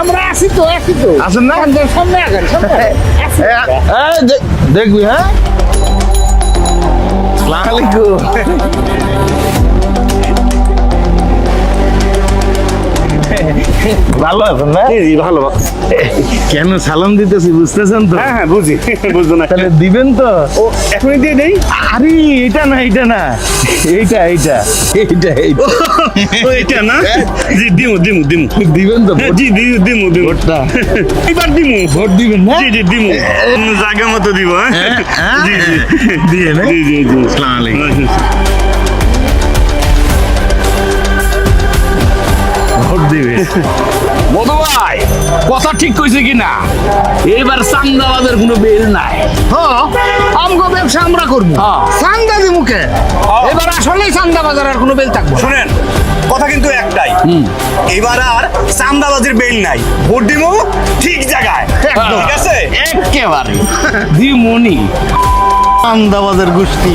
আমরা আছি তো আছি তো। আছেন না? সামনে, আগান দেখবি হ্যাঁ? আলাইকুম। ভালো আছেন না? জি ভালো। কেন সালাম দিতেছি বুঝতেছেন তো? হ্যাঁ হ্যাঁ বুঝি। বুঝতো না। তাহলে দিবেন তো? ও এখনই দিয়ে দেই? আরে এটা না এটা না। এইটা এইটা। এইটা এইটা। ও এটা না? জি দিমু দিমু দিমু। দিবেন তো হ্যাঁ, জি দিমু দিমু দিমু। ভোটটা? এবার দিমু। ভোট দিবেন না? জি জি দিমু। জায়গা মতো দিব হ্যাঁ? হ্যাঁ? জি জি। দিয়ে না জি জি জি। আসসালামু আলাইকুম। মধু ভাই কথা ঠিক কইছে কিনা? এবার চান্দাবাদের কোনো বেল নাই। হ্যাঁ, আমগো ব্যবসা আমরা করব। হ্যাঁ। মুখে এবার আসলেই চান্দা বাজার আর কোনো বেল থাকব শুনেন কথা কিন্তু একটাই। এবার আর চান্দাবাজির বেল নাই। ভোট দিমু ঠিক জায়গায়। ঠিক আছে? একেবারে। দি মনি গোষ্ঠী।